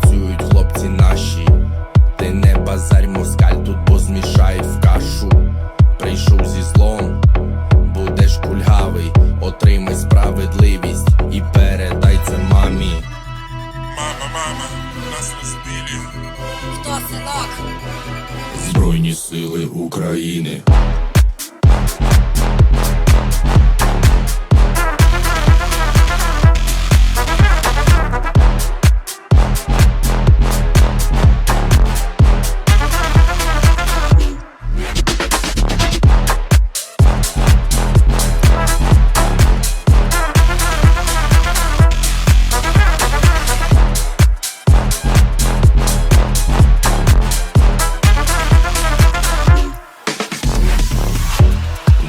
працюють хлопці наші, ти не базарь, москаль тут бо в кашу. Прийшов зі злом, будеш кульгавий, отримай справедливість і передай це мамі. Мама, мама, нас не збили. Хто синок? Збройні сили України.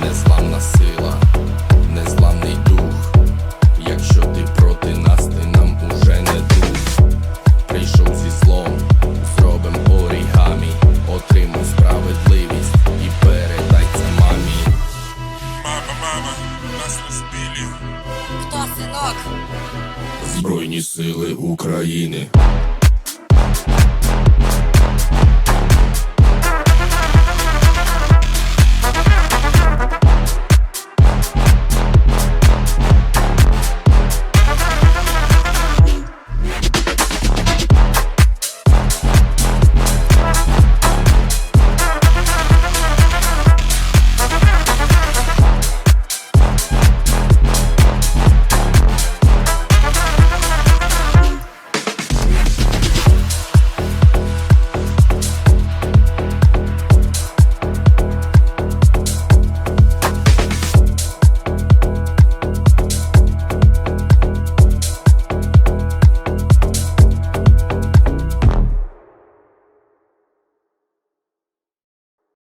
Незламна сила, незламний дух. Якщо ти проти нас, ти нам уже не друг. Прийшов зі злом, зробим орігамі, отримай справедливість і передай це мамі. Мама, мама, нас розбили. Хто синок? Збройні сили України.